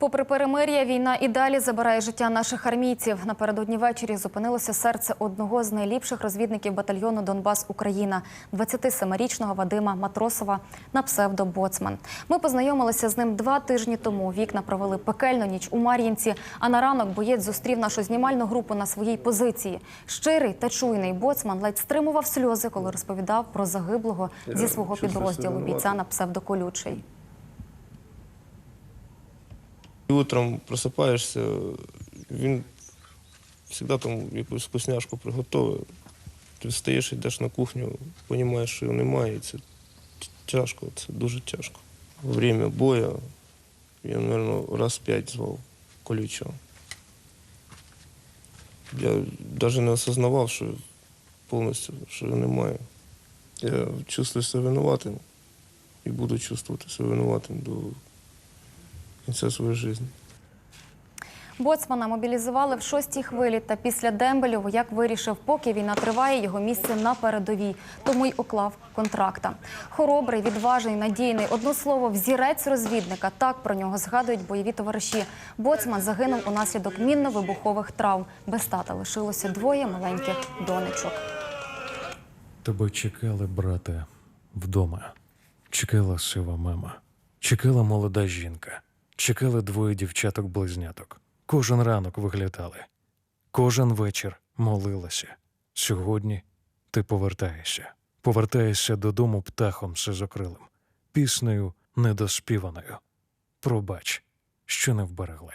Попри перемир'я, війна і далі забирає життя наших армійців. Напередодні ввечері зупинилося серце одного з найліпших розвідників батальйону Донбас Україна, 27-річного Вадима Матросова на псевдо Боцман. Ми познайомилися з ним два тижні тому. Вікна провели пекельну ніч у Мар'їнці. А на ранок боєць зустрів нашу знімальну групу на своїй позиції. Щирий та чуйний боцман ледь стримував сльози, коли розповідав про загиблого зі свого підрозділу бійця на псевдоколючий. І утром просипаєшся, він завжди там якусь вкусняшку приготує. Ти встаєш, йдеш на кухню, розумієш, що його немає, і це тяжко, це дуже тяжко. Время бою я, мабуть, раз п'ять звав колючого. Я навіть не осознавав, що повністю що його немає. Я чувствую себе винуватим і буду чувствувати себе винуватим до кінця своєї життя. Боцмана мобілізували в шостій хвилі, та після дембелю вояк вирішив, поки війна триває, його місце на передовій. Тому й уклав контракта. Хоробрий, відважний, надійний. Одно слово, взірець розвідника. Так про нього згадують бойові товариші. Боцман загинув унаслідок мінно-вибухових травм. Без тата лишилося двоє маленьких донечок. Тебе чекали, брате, вдома. Чекала сива мама. Чекала молода жінка. Чекали двоє дівчаток-близняток. Кожен ранок виглядали. Кожен вечір молилася. Сьогодні ти повертаєшся. Повертаєшся додому птахом сизокрилим, піснею недоспіваною. Пробач, що не вберегли.